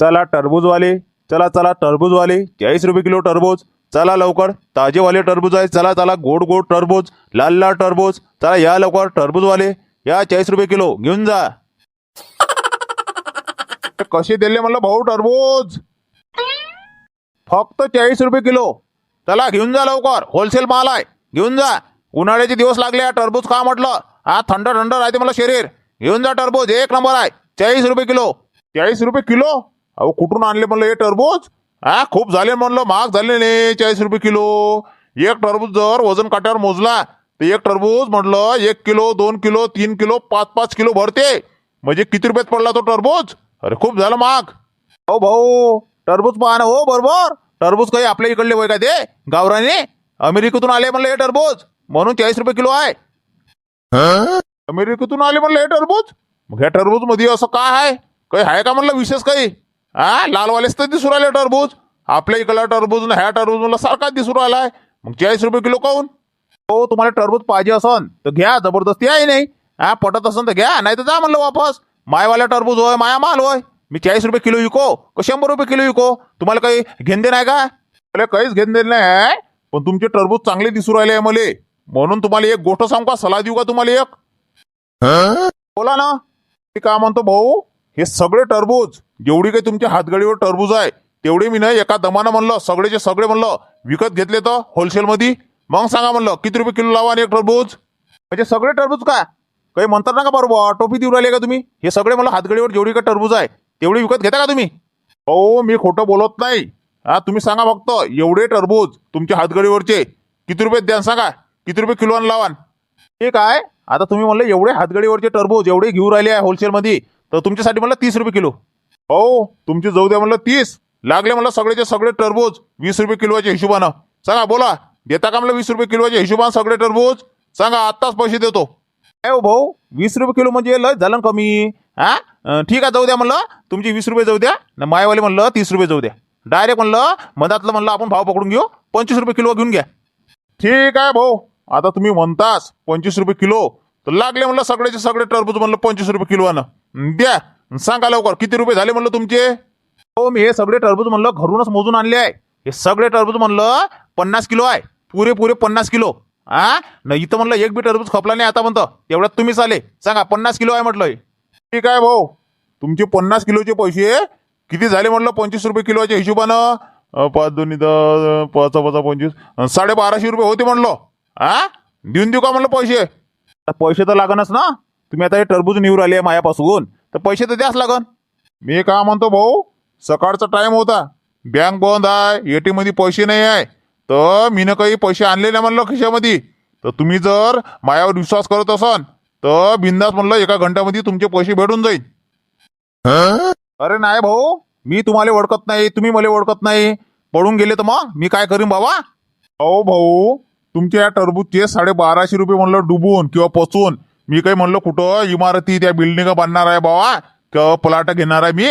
चला टरबूजवाले चला चला टरबूजवाले चाळीस रुपये किलो टरबूज चला लवकर ताजेवाले टरबूज आहे चला चला गोड गोड टरबूज लाल लाल टरबूज चला या लवकर टरबूजवाले या चाळीस रुपये किलो घेऊन जा. कसे दिले म्हणलं भाऊ टरबूज? फक्त चाळीस रुपये किलो. चला घेऊन जा लवकर. होलसेल माल आहे. घेऊन जा. उन्हाळ्याचे दिवस लागले टरबूज का म्हटलं. हा थंड थंड राहते मला शरीर. घेऊन जा टरबूज एक नंबर आहे. चाळीस रुपये किलो. चाळीस रुपये किलो? अहो कुठून आणले म्हणलं हे टरबूज? हा खूप झाले म्हणलं महाग झाले नाही चाळीस रुपये किलो. एक टरबूज जर वजन काट्यावर मोजला तर एक टरबूज म्हटलं एक किलो दोन किलो तीन किलो पाच पाच किलो भरते. म्हणजे किती रुपयात पडला तो टरबूज? अरे खूप झालं महाग. हो भाऊ टरबूज पहा ना हो बरोबर. टरबूज काही आपल्या इकडले वय का ते? गावराने? अमेरिकेतून आले म्हणलं हे टरबूज. म्हणून चाळीस रुपये किलो आहे. अमेरिकेतून आले म्हणलं हे टरबूज? मग ह्या टरबूजमध्ये असं काय आहे? काही आहे का म्हणलं विशेष काही? हा लालवालेच तर दिसू राहिले टरबूज. आपल्या इकडला टरबूज ना ह्या टरबूज मला सारखाच दिसू राहिलाय. मग चाळीस रुपये किलो काऊन? हो तुम्हाला टरबूज पाहिजे असन तर घ्या जबरदस्ती आहे नाही. हा पटत असन तर घ्या नाही तर जा म्हणलं वापस. मायवाला टरबूज होय माया माल होय. मी चाळीस रुपये किलो विको का शंभर रुपये किलो विको? तुम्हाला काही घेणदे नाही का? मला काहीच घेणदे नाही पण तुमचे टरबूज चांगले दिसू राहिले आहे मले. म्हणून तुम्हाला एक गोष्ट सांगू का? सल्ला देऊ का तुम्हाला एक? बोला ना. मी काय म्हणतो भाऊ हे सगळे टरबूज जेवढी काही तुमच्या हातगाडीवर टरबूज आहे तेवढे मी ना एका दमानं म्हणलं सगळेचे सगळे म्हणलं विकत घेतले तर होलसेलमध्ये. मग सांगा म्हणलं किती रुपये किलो लावा आणि एक टरबूज? म्हणजे सगळे टरबूज का काही म्हणतात ना का बरोबर टोपी देऊ राहिले का तुम्ही? हे सगळे मला हातगडीवर जेवढी का टरबूज आहे तेवढी विकत घेता का तुम्ही? हो मी खोटं बोलत नाही. हा तुम्ही सांगा फक्त एवढे टरबूज तुमच्या हातगडीवरचे किती रुपये द्या सांगा? किती रुपये किलोने लावान? ठीक आहे आता तुम्ही म्हणलं एवढे हातगडीवरचे टरबूज एवढे घेऊ राहिले आहे होलसेलमध्ये तर तुमच्यासाठी म्हणलं तीस रुपये किलो. हो तुमची जाऊ द्या म्हणलं तीस. लागले म्हणलं सगळेचे सगळे टरबूज वीस रुपये किलोच्या हिशोबानं. सांगा बोला. देता का म्हणलं वीस रुपये किलोच्या हिशोबानं सगळे टरबूज? सांगा आत्ताच पैसे देतो. काय हो भाऊ वीस रुपये किलो म्हणजे लय झालं ना कमी हा ठीक आहे जाऊ द्या म्हणलं. तुमची वीस रुपये जाऊ द्या. न मायवाले म्हणलं तीस रुपये जाऊ द्या. डायरेक्ट म्हणलं मधातलं म्हणलं आपण भाव पकडून घेऊ. पंचवीस रुपये किलो घेऊन घ्या. ठीक आहे भाऊ. आता तुम्ही म्हणतास पंचवीस रुपये किलो. तर लागले म्हणलं सगळ्याचे सगळे टरबूज म्हणलं पंचवीस रुपये किलोनं द्या. सांगा लवकर किती रुपये झाले म्हणलं तुमचे? हो मी हे सगळे टरबूज म्हणलं घरूनच मोजून आणले आहे. हे सगळे टरबूज म्हणलं पन्नास किलो आहे. पुरे पुरे पन्नास किलो. हा न इथं म्हणलं एक बी टरबूज खपला नाही आता म्हणतं. एवढ्यात तुम्हीच आले. सांगा पन्नास किलो आहे म्हटलं ठीक आहे भाऊ. तुमचे पन्नास किलोचे पैसे किती झाले म्हटलं पंचवीस रुपये किलोच्या हिशोबानं. पाच दोन्ही दहा पाच पाच पंचवीस. साडेबाराशे रुपये होते म्हणलं. हा देऊन देऊ का म्हणलं पैसे? पैसे तर लागणच ना. तुम्ही आता हे टरबूज निवड आले मायापासून. तर पैसे तर द्याच लागन. मी काय म्हणतो भाऊ सकाळचा टाइम होता. बँक बंद आहे एटीएममध्ये पैसे नाही आहे. तर मीनं काही पैसे आणले नाही म्हणलं खिशामध्ये तर तुम्ही जर मायावर विश्वास करत असाल तर बिंदास म्हणलं एका घंट्यामध्ये तुमचे पैसे भेटून जाईल. अरे नाही भाऊ मी तुम्हाला ओळखत नाही तुम्ही मला ओळखत नाही. पडून गेले तर मग मी काय करीन बाबा? अहो भाऊ तुमच्या या टरबूजचे साडे बाराशे रुपये म्हणलं डुबून किंवा पचून मी काही म्हणलं कुठं? इमारती त्या बिल्डिंग बांधणार आहे बाबा. किंवा प्लाट घेणार आहे मी.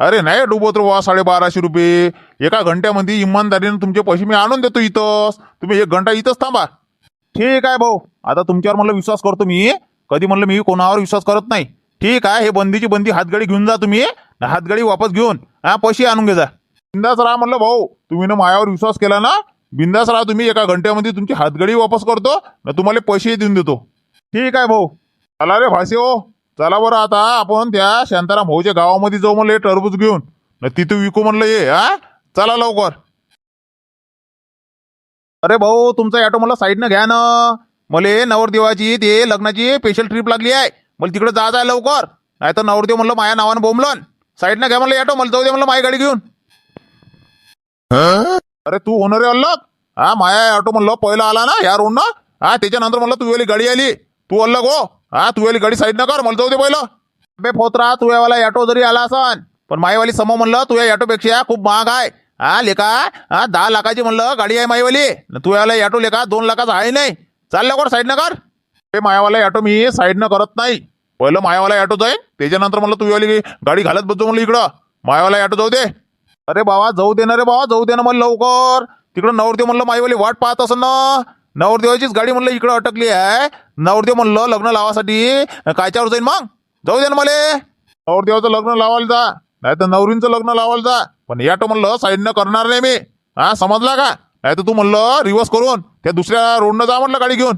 अरे नाही डुबवत रे बाबा साडेबाराशे रुपये. एका घंट्यामध्ये इमानदारीनं तुमचे पैसे मी आणून देतो इथंच. तुम्ही एक घंटा इथंच थांबा. ठीक आहे भाऊ. आता तुमच्यावर म्हणलं विश्वास करतो मी. कधी म्हणलं मी कोणावर विश्वास करत नाही. ठीक आहे हे बंदीची बंदी हातगाडी घेऊन जा तुम्ही. हातगाडी वापस घेऊन हा पैसे आणून घे जा. बिंदास राहा म्हणलं भाऊ. तुम्ही ना मायावर विश्वास केला ना बिंदास राहा तुम्ही. एका घंट्यामध्ये तुमची हातगाडी वापस करतो. ना तुम्हाला पैसेही देऊन देतो. ठीक आहे भाऊ. चला रे भाषे हो चला बरं आता आपण त्या शांताराम भाऊच्या गावामध्ये जाऊ म्हणलं हे टरबूज घेऊन. न विकू म्हणलं ये हा? चला लवकर. अरे भाऊ तुमचा ऑटो मला साईडनं घ्या ना. मले नवरदेवाची ते लग्नाची स्पेशल ट्रिप लागली आहे. मला तिकडे जायचं आहे लवकर. नाही तर नवरदेव म्हणलं माया नावानं बोंबलन. साईडनं घ्या म्हणलं ऑटो मला जाऊ दे म्हणलं माझी गाडी घेऊन. अरे तू होणार रे अल्लग? हा माया ऑटो म्हणलं पहिला आला ना या रोडनं? हा त्याच्यानंतर म्हणलं तू गाडी आली. तू अल्लग हो हा तू वेळी गाडी साईडनं कर मला जाऊ दे पहिलं. बे फोत्रा तू यावाला ऑटो जरी आला असन पण माईवाली समोर म्हणलं तू या ऑटोपेक्षा खूप महाग आहे. हा लेका हा दहा लाखाची म्हणलं गाडी आहे माईवाली. न तू याला ऑटो लेका दोन लाखाचा आहे नाही. चाललं लवकर साईडनं कर. ते मायावाला ऑटो मी साईडनं करत नाही. पहिलं मायावाला ऑटो जाईन त्याच्यानंतर म्हणलं तू गाडी घालत बसतो म्हणलं इकडं. मायावाला ऑटो जाऊ दे. अरे बाबा जाऊ दे ना रे बाबा जाऊ दे ना मला लवकर. तिकडं नवरदेव म्हणलं माईवाली वाट पाहत असं ना. नवरदेवाचीच गाडी म्हणलं इकडं अटकली आहे. नवरदेव म्हणलं लग्न लावासाठी. कायच्यावर जाईन मग? जाऊ दे ना मला. नवरदेवाचं लग्न लावायला जा. नाही तर नवरींचं लग्न लावायला जा. पण याटो म्हणलं साईडनं करणार नाही मी. हा समजला का? नाही तर तू म्हणलं रिवर्स करून त्या दुसऱ्या रोडनं जा म्हणलं गाडी घेऊन.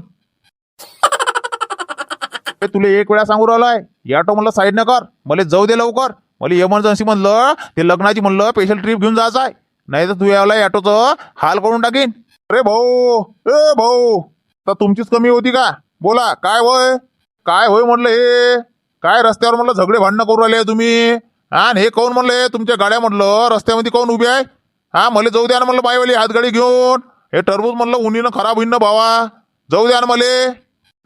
ए, तुला एक वेळा सांगू राहिलाय याटो म्हणलं साईडनं कर. मला जाऊ दे लवकर. मला इमर्जन्सी म्हणलं ते लग्नाची म्हणलं स्पेशल ट्रिप घेऊन जायचं आहे. नाही तर तू यावला ऑटोचं हाल करून टाकीन. अरे भाऊ ए भाऊ तर तुमचीच कमी होती का? बोला काय होय? काय होय म्हणलं हे? काय रस्त्यावर म्हटलं झगडे भांडणं करू राहिले तुम्ही? हा आणि हे कोण म्हणलं तुमच्या गाड्या म्हटलं रस्त्यामध्ये कोण उभे आहे? हा मला जाऊ द्या ना म्हणलं बायवाली हातगाडी घेऊन. हे टरबूज म्हणलं उन्हीनं खराब होईन ना भावा. जाऊ द्या ना मले.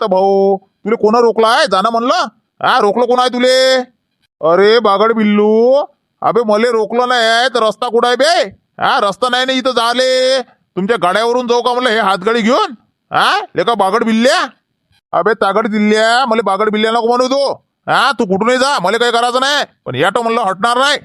तर भाऊ तुले कोणा रोकला आहे? जाणं म्हणलं. हा रोकलं कोण आहे तुले? अरे बागड बिल्लू. अबे मले रोकलं नाही तर रस्ता कुठं आहे बे? हा रस्ता नाही ना इथं झाले. तुमच्या गाड्यावरून जाऊ का म्हणलं? हे हातगाडी घेऊन? हा? लेका बागड बिल्ल्या? अबे तागड दिल्ल्या. मला बागड बिल्ल्या नको म्हणू तू. हा तू कुठूनही जा. मला काही करायचं नाही. पण याटो म्हणलं हटणार नाही.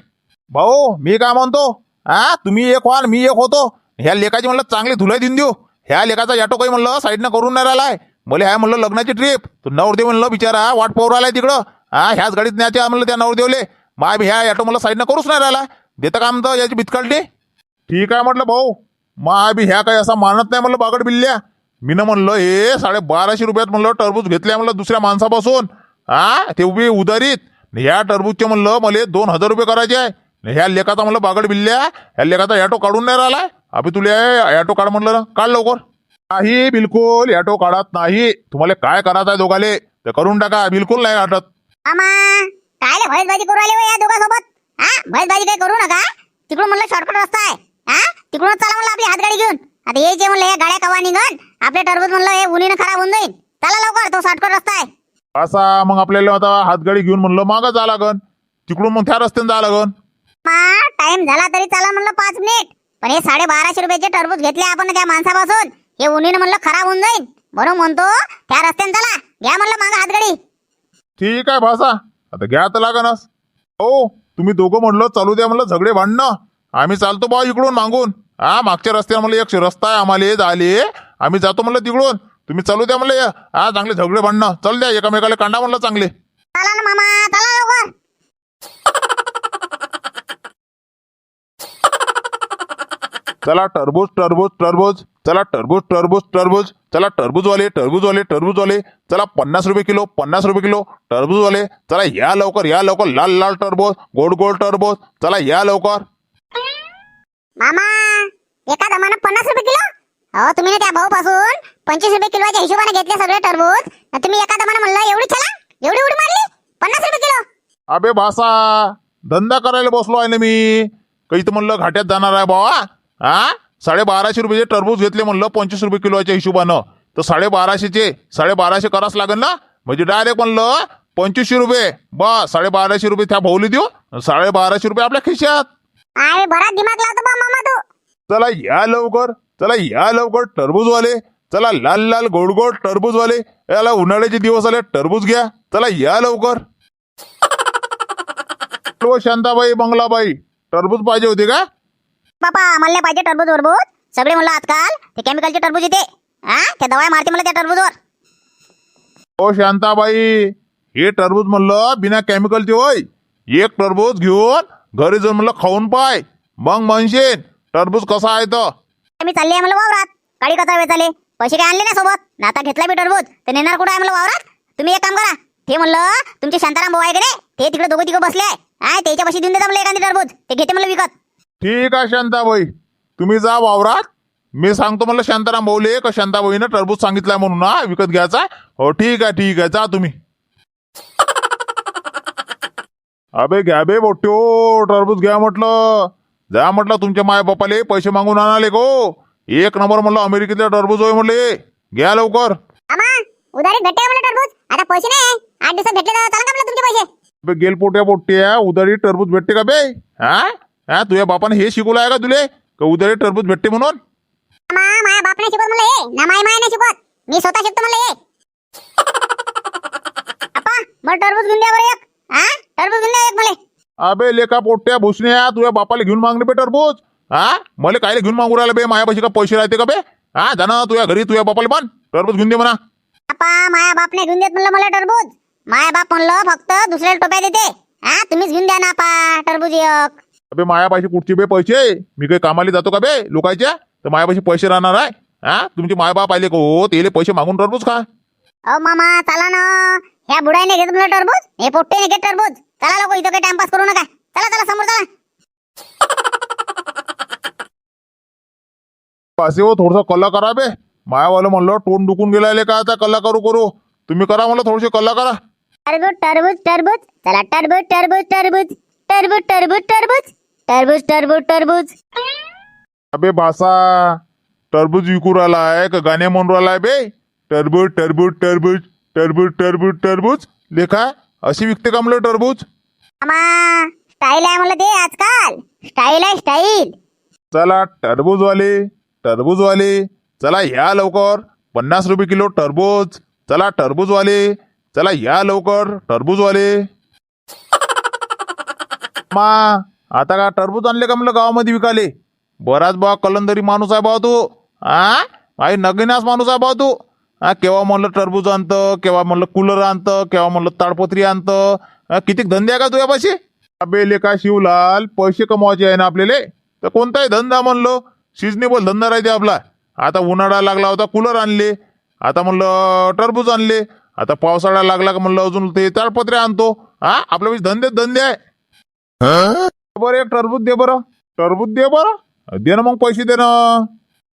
भाऊ मी काय म्हणतो? हा तुम्ही एक व्हाल मी एक होतो. ह्या लेखाची म्हणलं चांगली धुलाई देऊन देऊ. ह्या लेखाचा याटो काही म्हणलं साईडनं करून नाही राहिलाय. मला ह्या म्हणलं लग्नाची ट्रिप तू नवरदेव म्हणलं बिचारा वाट पाहू राहिलाय तिकडं. हा ह्याच गाडीत न्यायच्या म्हणलं त्या नवरदेवले. माय बी ह्या ऑटो मला साईडनं करूच नाही राहिला. देता काम म्हणतं याची बितकाळली ठीक आहे म्हटलं भाऊ. माय बी ह्या काही असा मानत नाही म्हणलं बागड बिल्ल्या. मीनं म्हणलं हे साडे बाराशे रुपयात म्हणलं टरबूज घेतल्या म्हणलं दुसऱ्या माणसापासून. हा ते उभी उदारीत. ह्या टरबूजचे म्हणलं मला दोन हजार रुपये करायचे आहे. ह्या लेखाचा म्हणलं बागड बिल्ल्या ह्या लेखाचा ॲटो काढून नाही राहिला अभि तुला ॲटो काढ म्हणलं ना काढ लवकर. नाही बिलकुल ॲटो काढत नाही. तुम्हाला काय करायचं आहे दोघाले? ते करून टाका बिलकुल नाही काढत मामा भैसबाजी करू हो या दोघांसोबत? हा भैसबाजी काही करू नका? तिकडून म्हणलं शॉर्टकट रस्ता आहे. हा? तिकडूनच चला म्हणलं आपली हातगाडी घेऊन. आता हे जे म्हणलं हे गाड्या कवा निघन? आपले टरबूज म्हणलं हे उन्हीनं खराब होऊन जाईल चला लवकर तो शॉर्टकट रस्ता आहे. असा मग आपल्याला आता हातगाडी घेऊन म्हणलं मागं जा लागन. तिकडून मग त्या रस्त्याने जा लागन. मा टाइम झाला तरी चला म्हणलं पाच मिनिट पण हे साडे बाराशे रुपयाचे टरबूज घेतले आपण त्या माणसापासून. हे उन्हीनं म्हणलं खराब होऊन जाईल म्हणून म्हणतो त्या रस्त्याने चला. घ्या म्हणलं मागं हातगाडी. ठीक आहे भासा. आता घ्या तर लागनच. हो तुम्ही दोघं म्हणलं चालू द्या म्हणलं झगडे भांडणं. आम्ही चालतो बा इकडून मागून. हा मागच्या रस्त्यावर म्हणलं एक रस्ता आहे आम्हाला झाले. आम्ही जातो म्हणलं तिकडून. तुम्ही चालू द्या म्हणलं हा. चांगले झगडे भांडणं. चल द्या एकामेकाला कांडा म्हणलं चांगले. चला ना मामा चला लवकर. चला टरबूज टरबूज टरबूज. चला टरबूज टरबूज टरबूज. चला टरबूजवाले टरबूजवाले टरबूजवाले. चला पन्नास रुपये किलो पन्नास रुपये किलो. टरबूजवाले. चला या लवकर या लवकर. लाल लाल टरबूज गोड गोड टरबूज. चला या लवकर. मामा एका दमानं पन्नास रुपये किलो? हो तुम्ही ना त्या भाऊ पासून पंचवीस रुपये किलोच्या हिशोबाने घेतले सगळे टरबूज. आणि तुम्ही एका दमानं म्हणलं एवढी चला एवढी उडी मारली? पन्नास रुपये किलो? अबे भासा धंदा करायला बसलो आहे ना मी. काही तर म्हणलं घाट्यात जाणार आहे बाबा हा साडे बाराशे रुपयाचे टरबूज घेतले म्हणलं पंचवीस रुपये किलोच्या हिशोबानं. तर साडे बाराशेचे साडे बाराशे करावंच लागेल ना? म्हणजे डायरेक्ट म्हणलं पंचवीसशे रुपये. बा साडे बाराशे रुपये त्या भाऊली देऊ. साडे बाराशे रुपये आपल्या खिशात. अरे बरा दिमाग लावतो बा मामा तू. चला या लवकर चला या लवकर टरबूजवाले चला लाल लाल गोड गोड टरबूजवाले याला उन्हाळ्याचे दिवस आले टरबूज घ्या चला या लवकर. हो शांताबाई बंगलाबाई टरबूज पाहिजे होते का? बापा मला नाही पाहिजे टरबूज वरबूज. सगळे म्हणलं आजकाल ते केमिकलचे टरबूज येते. हा त्या दवाई मारते मला त्या टरबूजवर. हो शांताबाई हे टरबूज म्हणलं बिना केमिकलचे होय. एक टरबूज घेऊन घरी जाऊन म्हणलं खाऊन पाय. मग म्हणशील टरबूज कसा आहे तर मी चालली आहे म्हणलं वावरात. काळी कचा वेचाले पैसे काय आणले ना सोबत? ना आता घेतला मी टरबूज. तर नेणार कुठं आहे म्हणलं वावरात? तुम्ही एक काम करा. ते म्हणलं तुमचे शांताराम भाऊ आहे का रे ते तिकडे दोघं तिघं बसले आहे. हा त्याच्या पैसे देऊन देता म्हणलं एखादी टरबूज. ते घेते म्हणलं विकत. ठीक आहे शांताबाई. तुम्ही जा वावरात. मी सांगतो म्हणलं शांताराम भाऊले का शांताबाईनं टरबूज सांगितलंय म्हणून हा विकत घ्यायचा. हो ठीक आहे ठीक आहे. जा तुम्ही. अबे घ्या बे बोट्यो टरबूज घ्या म्हटलं. जा म्हटलं तुमच्या माय बापाले पैसे मागून आणाले गो. एक नंबर म्हणलं अमेरिकेतल्या टरबूज होय म्हणले. घ्या लवकर. आमा उधारी भेटते म्हणलं टरबूज. आता पैसे नाही आठ दिवसात भेटले तर चालेल का म्हणलं तुमचे पैसे? बे गेल पोट्या पोट्या उधारी टरबूज भेटते का बे? हा? हा तुझ्या बापाने हे शिकवलं आहे का तुले? का उधारी टरबूज भेटते म्हणून? माया शिकवत म्हणलं हे. ना माय माय नाही शिकवत. मी स्वतः शिकतो म्हणलं हे. अप्पा मला टरबूज घेऊन द्या बरं एक. हा? टरबूज घेऊन द्या एक मला. अबे लेका पोट्या भुसण्या तुझ्या बापाला घेऊन मागणे बे टरबूज हा? मला काय घेऊन मागू राहिला बे? मायापाशी का पैसे राहते का बे? हा जा ना तुझ्या घरी तुझ्या बापाला पण. टरबूज घेऊन दे म्हणा. अप्पा माया बापने घेऊन देत म्हणलं मला टरबूज. माया बाप म्हणलं फक्त दुसऱ्याला टोप्या देते. हा तुम्हीच घेऊन द्या ना पा टरबूज एक. अबे मायापाशी कुठचे बे पैसे? मी काही कामाला जातो का बे लोकांच्या तर मायापाशी पैसे राहणार आहे. हा? तुमचे मायबाप आले को तेले पैसे मागून टरबूज का अहो मामा चला ना. ह्या बुडाईने घेत म्हणलं टरबूज हे पोट्टेने घेत टरबूज. चला लोक इथं काही टाइमपास करू नका. चला चला समोर चला. असे हो थोडसा कल्ला करा बे. मायावालं म्हणलं तोंड दुखून गेलाय का आता? कल्ला करू करू. तुम्ही करा म्हणलं थोडेसे कल्ला करा. टरबूज टरबूज टरबूज. चला टरबूज टरबूज टरबूज. टरबूज टरबूज टरबूज. टरबूज टरबूज टरबूज. अबे बासा टरबूज विकू राहिला आहे का गाणे म्हणून राहिलाय बे? टरबूज टरबूज टरबूज. टरबूज टरबूज टरबूज. लेखा अशी विकते का म्हणलं टरबूज? स्टाईल आहे म्हणलं ते आजकाल. स्टाईल आहे स्टाईल चला टरबूजवाले टरबूजवाले. चला या लवकर. पन्नास रुपये किलो टरबूज. चला टरबूजवाले. चला या लवकर टरबूजवाले. मा आता का टरबूज आणले का म्हणलं गावामध्ये विकाले बराच बा कलंदरी माणूस आहे बा तू. आ? आई नगिनास माणूस आहे बा तू. हा केव्हा म्हणलं टरबूज आणतं केव्हा म्हणलं कूलर आणतं केव्हा म्हणलं ताडपत्री आणतं? हा, किती धंदे आहे का तुझ्यापाशी अबे लेका शिवलाल पैसे कमवायचे आहे ना आपल्याला? तर कोणताही धंदा म्हणलो सिजनेबल धंदा राहते आपला. आता उन्हाळा लागला होता कूलर आणले. आता म्हणलं टरबूज आणले. आता पावसाळा लागला का म्हणलं अजून ते ताडपत्रे आणतो. हा आपल्या धंदे धंदे आहे. बरं एक टरबूज दे बरं. टरबूज दे बरं. दे ना मग पैसे दे ना.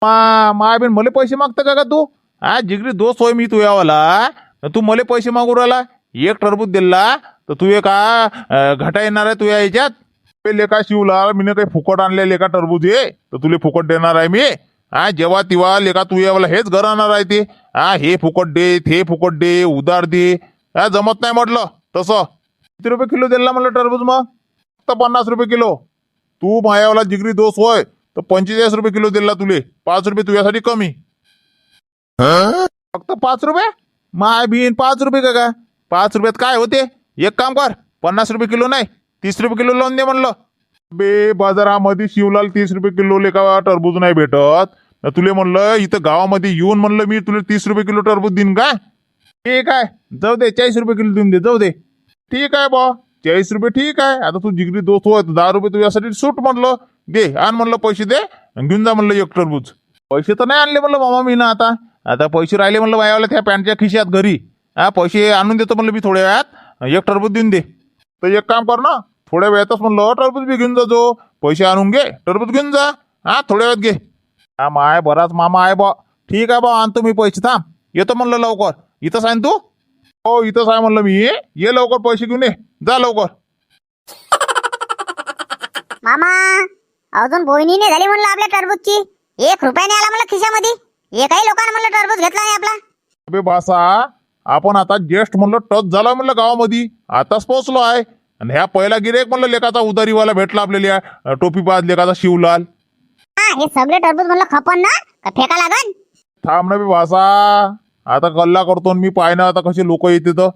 मा माय बिन मला पैसे मागतं का का तू? हा जिगरी दोस्त होय मी तू यावाला तू मला पैसे मागू राहिला एक टरबूज दिला तर तू एक हा, घाटा येणार आहे तुझ्या याच्यात? लेखा लेका शिवला मी काही फुकट आणले लेखा टरबूज ये तर तुले फुकट देणार आहे मी. हा जेव्हा तेव्हा लेखा तू यावाला हेच घर आणणार आहे ते. हा हे फुकट दे ते फुकट दे उधार दे. हा जमत नाही म्हटलं तसं. किती रुपये किलो दिला म्हटलं टरबूज मग? फक्त पन्नास रुपये किलो. तू मायावाला जिगरी दोस्त होय तर पंचेचाळीस रुपये किलो दिला तुले. पाच रुपये तुझ्यासाठी कमी. फक्त पाच रुपये? माय बीन पाच रुपये का काय पाच रुपयात काय होते? एक काम कर पन्नास रुपये किलो नाही तीस रुपये किलो लावून दे म्हणलं. बे बाजारामध्ये शिवलाल तीस रुपये किलो लेका टरबूज नाही भेटत. तुले म्हणलं इथं गावामध्ये येऊन म्हणलं मी तुला तीस रुपये किलो टरबूज देईन का? ठीक आहे जाऊ दे चाळीस रुपये किलो देऊन दे जाऊ दे. ठीक आहे बा चाळीस रुपये ठीक आहे. आता तू जिगरी दोस्त होत दहा रुपये तुझ्यासाठी सूट म्हणलं. दे आण म्हणलं पैसे दे आणि घेऊन जा म्हणलं एक टरबूज. पैसे तर नाही आणले म्हणलं मामा मी ना आता. आता पैसे राहिले म्हणलं मायावाला त्या पॅन्टच्या खिशात घरी. हा पैसे आणून देतो म्हणलं मी थोड्या वेळात. एक टरबूज देऊन दे. तर एक काम कर ना थोड्या वेळातच म्हणलं टरबूज बी घेऊन जा जो. पैसे आणून घे टरबूज घेऊन जा. हा थोड्या वेळात घे. हा माय बराच मामा आहे बा ठीक आहे बा आणतो मी पैसे थांब. येतो म्हणलं लवकर. इथंच आहे ना तू? हो इथंच आहे म्हणलं मी. ये लवकर पैसे घेऊन ये. जा लवकर. मामा अजून बोहिणीने झाली म्हणलं आपल्या टरबूजची. एक रुपयाने आला म्हणलं खिशामध्ये. एकही लोकांना म्हणलं टरबूज घेतला नाही आपला. अबे बासा आपण आता ज्येष्ठ म्हणलं टच झाला म्हणलं गावामध्ये. आताच पोहोचलो आहे. आणि ह्या पहिला गिरेक म्हणलं लेखाचा उदारीवाला भेटला आपल्याला या टोपी पाच लेखाचा शिवलाल. हा हे सगळे टरबूज म्हणलं खपन ना का फेका लागन? थांब ना बे भासा आता कल्ला करतो आणि मी पाय ना आता कसे लोक येते तर.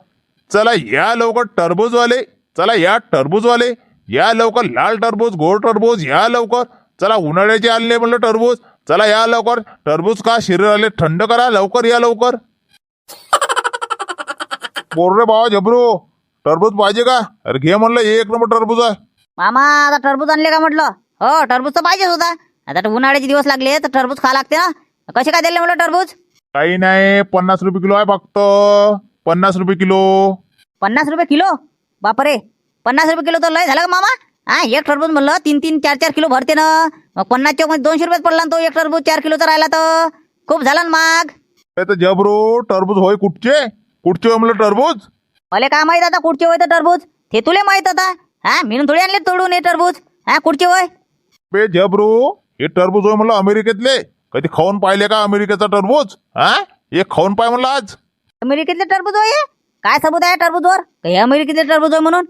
चला या लवकर टरबूजवाले चला या टरबूजवाले या लवकर लाल टरबूज गोड टरबूज या लवकर. चला उन्हाळ्याचे आणले म्हणलं टरबूज. चला या लवकर. टरबूज का शरीराले थंड करा लवकर या लवकर. बोल रे बाबा झबरू. टरबूज पाहिजे का? अरे घे म्हणलं एक नंबर टरबूज आहे. मामा आता टरबूज आणले का म्हटलं? हो टरबूज तर पाहिजेच होता. आता तर उन्हाळ्याचे दिवस लागले तर टरबूज खा लागते ना कसे काय दिले म्हटलं टरबूज? काही नाही पन्नास रुपये किलो आहे फक्त. पन्नास रुपये किलो. पन्नास रुपये किलो? बापरे. पन्नास रुपये किलो तर लय झालं का मामा? हा एक टरबूज म्हणलं तीन तीन चार चार किलो भरते ना. पन्नास चौकमध्ये दोनशे रुपयात पडला ना तो एक टरबूज चार किलोचा राहिला तर? खूप झाला ना माग. अरे तर जबरू टरबूज होय कुठचे? कुठचे होय म्हणलं टरबूज? मला काय माहीत आता कुठचे होय तर टरबूज? ते तुले माहीत आता. हा मी थोडी आणले तोडून हे टरबूज. हा कुठचे होय? बे जबरू हे टरबूज होय म्हणलं अमेरिकेतले. कधी खाऊन पाहिले का अमेरिकेचा टरबूज? हा? एक खाऊन पाय म्हणलं आज. अमेरिकेतले टरबूज होय हे? काय सबूत आहे टरबूजवर? हे अमेरिकेतले टरबूज होय म्हणून?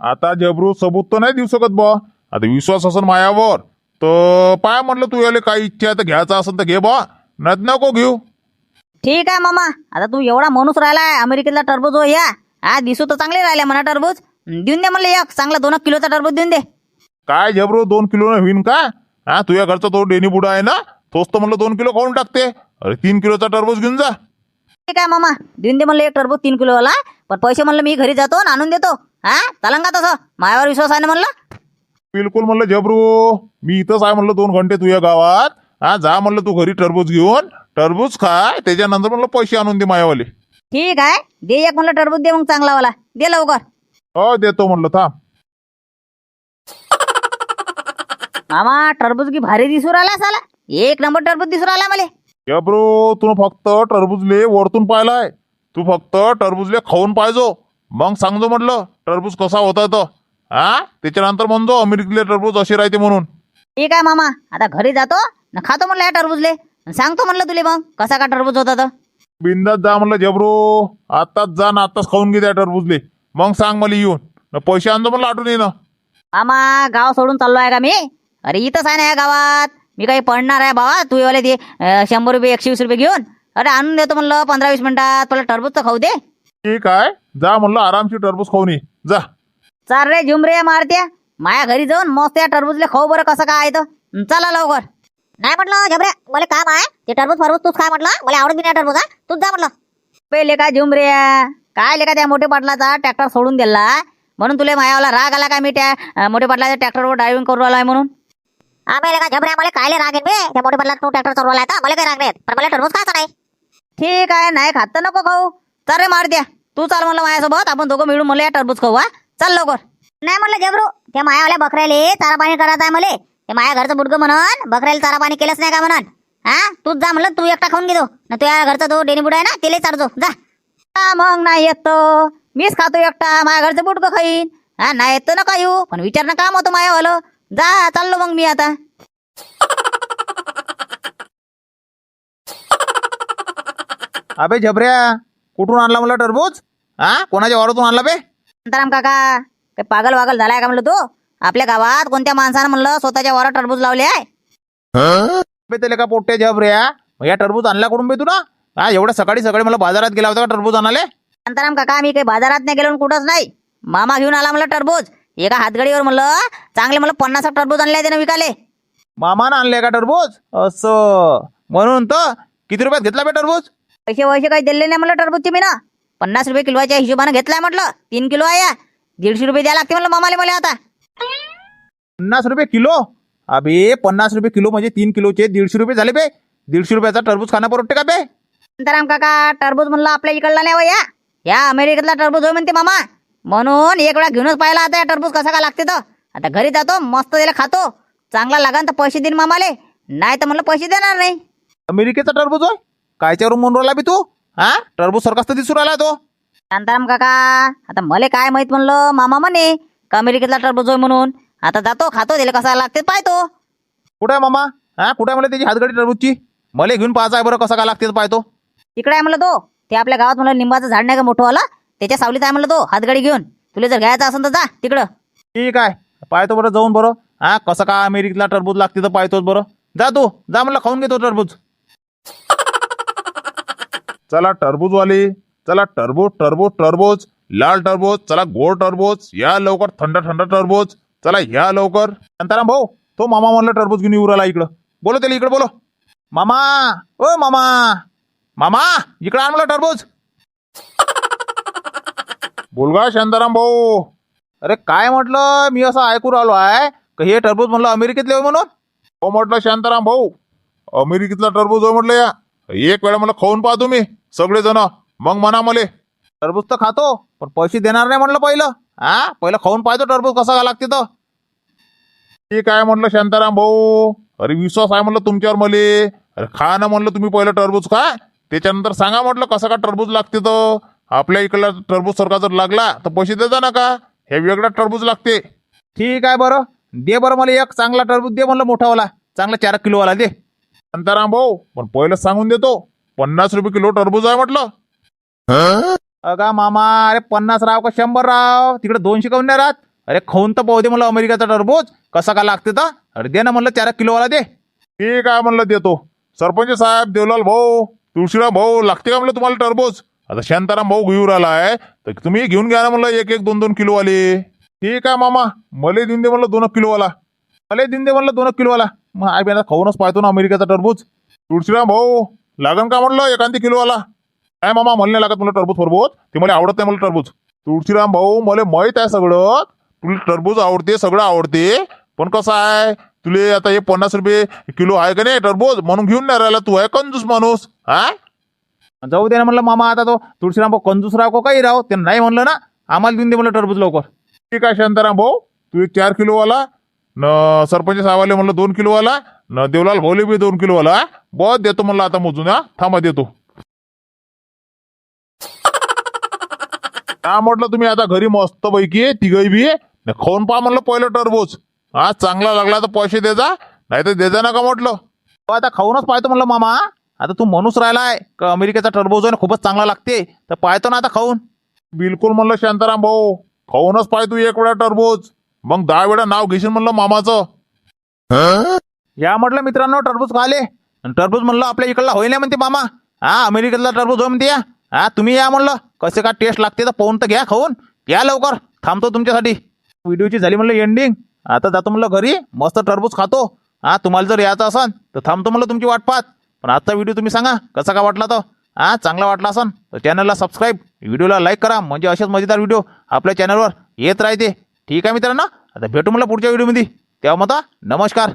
आता जबरू सबूत तर नाही देऊ शकत बा आता विश्वास असेल मायावर. तर पाय म्हणलं तू याले काही इच्छा आहे तर घ्यायचं असेल तर घे बा नाही नको घेऊ. ठीक आहे मामा. आता तू एवढा माणूस राहिलाय अमेरिकेतला टरबूज हो या. हा दिसू तर चांगले राहिले म्हणा टरबूज. देऊन दे म्हणलं एक चांगला दोन एक किलोचा टरबूज देऊन दे. काय जबरू दोन किलो होईन का? हा तुझ्या घरचा तो डेनी बुडा आहे ना? तोच तर म्हणलं दोन किलो खाऊन टाकते. अरे तीन किलोचा टरबूज घेऊन जा. ठीक आहे मामा. देऊन दे म्हणलं एक टरबूज तीन किलोवाला. पण पैसे म्हणलं मी घरी जातो आणि आणून देतो. हा चलन का तसं? मायावर विश्वास आहे ना म्हणलं? बिलकुल म्हणलं जबरू मी इथंच आहे म्हणलं दोन घंटे तुझ्या गावात. हा जा म्हणलं तू घरी टरबूज घेऊन. टरबूज खाय. त्याच्यानंतर म्हणलं पैसे आणून दे मायावाले. ठीक आहे. दे एक म्हणलं टरबूज दे मग चांगला वाला दे लवकर. हो देतो म्हणलं थांब. मामा टरबूज की भारी दिसू राहिला साला एक नंबर टरबूज दिसू राहिला मला. जबरू तू फक्त टरबूजले वरतून पाहिलाय. तू फक्त टरबूजले खाऊन पाहिजो. मग सांगतो म्हटलं टरबूज कसा होता तर हा? त्याच्यानंतर म्हणतो अमेरिकेतले टरबूज असे राहते म्हणून. ठीक आहे मामा. आता घरी जातो न खातो म्हणलं या टरबूजले. न सांगतो म्हणलं तुले मग कसा का टरबूज होता तर बिंदात जा म्हणलं जबरू आत्ताच जा ना आत्ताच खाऊन घे त्या टरबूजले. मग सांग मला येऊन. न पैसे आणतो म्हणलं आठवून ये ना मामा गाव सोडून चाललो आहे का मी? अरे इथंच आहे ना या गावात. मी काही पडणार आहे बाबा तू वाले ते अं, शंभर रुपये एकशे वीस रुपये घेऊन. अरे आणून देतो म्हणलं पंधरा वीस मिनिटात. तुला टरबूज तर खाऊ दे. ठीक आहे. जा म्हणलं आरामशीर टरबूज खाऊन ये. जा. चाल रे झुमरे मारत्या. माया घरी जाऊन मस्त या टरबूजले खाऊ बरं कसं काय तर. चला लवकर. नाही म्हटलं झबऱ्या मला काम आहे ते टरबूज फरबूज तूच काय म्हटलं. मला आवडत बी नाही टरबूज हा? तूच जा म्हटलं. पहिले का झुमरे? काय लेका त्या मोठे पाटलाचा? ट्रॅक्टर सोडून दिला. म्हणून तुला मायावाला राग आला का मी त्या अं, मोठे पाटलाच्या ट्रॅक्टरवर ड्रायव्हिंग करू आलाय म्हणून. आम्ही का झबऱ्या मला कायले राग बे? त्या मोठे बदला तू ट्रॅक्टर चालवला आहे मला काही राग नाही येत. पण मला टरबूज खायचं नाही. ठीक आहे नाही खात तर नको खाऊ. चल रे मार द्या तू चाल म्हणलं माझ्यासोबत आपण दोघं मिळून म्हणलं या टरबूज खाऊ हा? चल लवकर. नाही म्हटलं जबरू त्या मायावाल्या बकऱ्याले चारा पाणी करायचं आहे मला. ते माया घरचं बुडगं म्हणून बकऱ्याला चारा पाणी केलंच नाही का म्हणून? हा? तूच जा म्हणलं तू एकटा खाऊन घेतो. ना तुझ्या घरचा तो डेनी बुडा आहे ना तिला चारजो. जा. हा, मग नाही येत मीच खातो एकटा माझ्या घरचं बुडकं खाईन. हा नाही येत ना नका येऊ. पण विचारणं काम होतं मायावालं. जा चाललो मग मी आता. अबे झबऱ्या कुठून आणला मला टरबूज? हा? कोणाच्या वावरातून आणला बे? शांताराम काका काय पागल वागल झालाय का म्हणलं तो? आपल्या गावात कोणत्या माणसानं म्हणलं स्वतःच्या वावरात टरबूज लावले आहे? बे त्याला का पोट्टे झबऱ्या मग या टरबूज आणला कुठून बे तू ना हा एवढ्या सकाळी सकाळी मला बाजारात गेला होता का टरबूज आणाले शांताराम काका मी काही बाजारात नाही गेलो आणि कुठंच नाही. मामा घेऊन आला म्हणलं टरबूज. एका हातगाडीवर म्हणलं चांगले मला पन्नास टरबूज आणले त्यानं विकाले मामानं आणले का टरबूज? असं. म्हणून तर किती रुपयात घेतला बे टरबूज? पैसे वैसे काही दिले नाही म्हणलं टरबूजचे मी ना. पन्नास रुपये किलोच्या हिशोबानं घेतलाय म्हटलं. तीन किलो आहे. या. दीडशे रुपये द्यायला लागते म्हणलं मामाले मला आता. पन्नास रुपये किलो? अबे पन्नास रुपये किलो म्हणजे तीन किलोचे दीडशे रुपये झाले बे. दीडशे रुपयाचा टरबूज खाणं परवडते का बे? शांताराम काका टरबूज म्हणलं आपल्या इकडला नाही वया या. अमेरिकेतला टरबूज होय म्हणते मामा. म्हणून एक वेळा घेऊनच पाहिला आता या टरबूज कसा का लागते तर. आता घरी जातो मस्त त्याला खातो. चांगला लागन तर पैसे देईन मामाले. नाही तर म्हणलं पैसे देणार नाही. अमेरिकेचा टरबूज होय? कायच्यावरून म्हणून राहिला बे तू? हा? टरबूज सरकास तर दिसून राहिला तो. शांताराम काका आता मले काय माहीत म्हणलं? मामा म्हणे का अमेरिकेतला टरबूज होय म्हणून. आता जातो खातो त्याला कसा लागते पाहतो कुठे आहे मामा? हा? कुठे मला त्याची हातगाडी टरबूजची? मला घेऊन पाहायचं आहे बरं कसं काय लागते पाहतो तिकडे आहे म्हणलं तो. ते आपल्या गावात म्हणलं लिंबाचं झाड नाही का मोठं आला त्याच्या सावलीत आहे म्हणलं तो हातगाडी घेऊन. तुला जर घ्यायचं असेल तर जा तिकडं. ठीक आहे. पाहतो बरं जाऊन बरं. हा? कसं काय अमेरिकेला टरबूज लागते तर पाहतोच बरं. जा तू. जा म्हणलं खाऊन घेतो टरबूज. चला टरबूजवाले चला टरबूज टरबूज टरबूज लाल टरबूज चला गोड टरबूज या लवकर थंड थंड टरबूज चला या लवकर. शांताराम भाऊ तो मामा म्हणलं टरबूज घेऊन येऊ राहिला इकडं. बोलो त्याला इकडं बोलो. मामा ओ मामा मामा इकडं आण मला टरबूज. बोलगा शांताराम भाऊ. अरे काय म्हटलं? मी असं ऐकू राहिलो आहे का हे टरबूज म्हणलं अमेरिकेतले होय म्हणून? हो म्हटलं शांताराम भाऊ. अमेरिकेतला टरबूज होय म्हटलं या. एक वेळा मला खाऊन पाहा तुम्ही सगळे जण मग म्हणा मले. टरबूज तर खातो पण पैसे देणार नाही म्हटलं पहिलं. हा? पहिलं खाऊन पाहतो टरबूज कसा काय लागते तर ठीक आहे म्हटलं शांताराम भाऊ. अरे विश्वास आहे म्हटलं तुमच्यावर मले. अरे खा ना म्हणलं तुम्ही पहिलं टरबूज खा. त्याच्यानंतर सांगा म्हटलं कसं का टरबूज लागते तर आपल्या इकडला टरबूज सारखा जर लागला तर पैसे देता ना का? हे वेगळा टरबूज लागते. ठीक आहे बरं. दे बरं मला एक चांगला टरबूज दे म्हणलं मोठावाला. चांगला चार किलोवाला दे. शांताराम भाऊ पण पहिलं सांगून देतो पन्नास रुपये किलो टरबूज आहे म्हटलं. अगा मामा अरे पन्नास राव का शंभर राव? तिकडे दोनशे काऊन नाही राहत? अरे खाऊन तर पाहू दे मला अमेरिकाचा टरबूज कसा का लागते तर. अरे दे ना म्हणलं चार किलोवाला दे. ठीक आहे म्हणलं देतो. सरपंच साहेब देवलाल भाऊ तुळशीराव भाऊ लागते का म्हणलं तुम्हाला टरबूज? आता शांताराम भाऊ घेऊन राहिला आहे तर तुम्ही घेऊन घ्या ना म्हणलं एक एक दोन दोन किलो वाले ठीक आहे मामा मले देऊन दे म्हणलं दोन किलोवाला. मला दिंदे दे म्हणलं दोन किलोवाला. मग आय बेना खाऊनच पाहतो ना अमेरिकेचा टरबूज. तुळशीराम भाऊ लागन का म्हणलं एखादी किलोवाला? काय मामा म्हणले लागत म्हणलं टरबूज फरबूज ते मला आवडत नाही मला टरबूज. तुळशीराम भाऊ मला माहीत आहे सगळं. तुला टरबूज आवडते सगळं आवडते. पण कसं आहे? तुले आता हे पन्नास रुपये किलो आहे का नाही टरबूज? म्हणून घेऊन नाही राहिला तू आहे कंजूस माणूस. हा? जाऊ दे ना म्हणलं मामा आता तो तुळशीराम भाऊ कंजूस राव का? काही राव ते नाही म्हणलं ना. आम्हाला देऊन दे म्हणलं टरबूज लवकर. ठीक आहे शांताराम भाऊ. तू एक चार किलोवाला. न सरपंच साहेबाले म्हणलं दोन किलोवाला न देवलाल भाऊले बी दोन किलोवाला बस देतो म्हणलं आता मोजून हा. थांबा देतो. हा म्हटलं तुम्ही आता घरी मस्त पैकी तिघही बी न खाऊन पहा म्हणलं पहिलं टरबूज. हा चांगला लागला तर पैसे देजा नाही तर देजा नका म्हटलं. आता खाऊनच पाहतो म्हणलं मामा. आता तू म्हणूच राहिलाय का अमेरिकेचा टरबूज आहे ना खूपच चांगला लागते. तर पाहतो ना आता खाऊन. बिलकुल म्हणलं शांताराम भाऊ. खाऊनच पाहतो एक वेळा टरबूज. मग दहा वेळा नाव घेशील म्हणलं मामाचं. या म्हटलं मित्रांनो टरबूज खाले. आणि टरबूज म्हणलं आपल्या इकडला होईल नाही म्हणते मामा. हा अमेरिकेतला टरबूज हो म्हणते या. हा तुम्ही या म्हणलं. कसे का टेस्ट लागते तर पाहून तर घ्या खाऊन. या लवकर. थांबतो तुमच्यासाठी. व्हिडिओची झाली म्हणलं एंडिंग आता जातो म्हणलं घरी. मस्त टरबूज खातो. हा तुम्हाला जर यायचं असन तर थांबतो म्हणलं तुमची वाट पाहत पण आजचा व्हिडिओ तुम्ही सांगा कसा का वाटला तो? हा चांगला वाटला असन तर चॅनलला सबस्क्राईब व्हिडिओला लाईक करा. म्हणजे असेच मजेदार व्हिडिओ आपल्या चॅनलवर येत राहते. ठीक आहे मित्रांनो. आता भेटू मला पुढच्या व्हिडिओमध्ये. तेव्हा मता नमस्कार.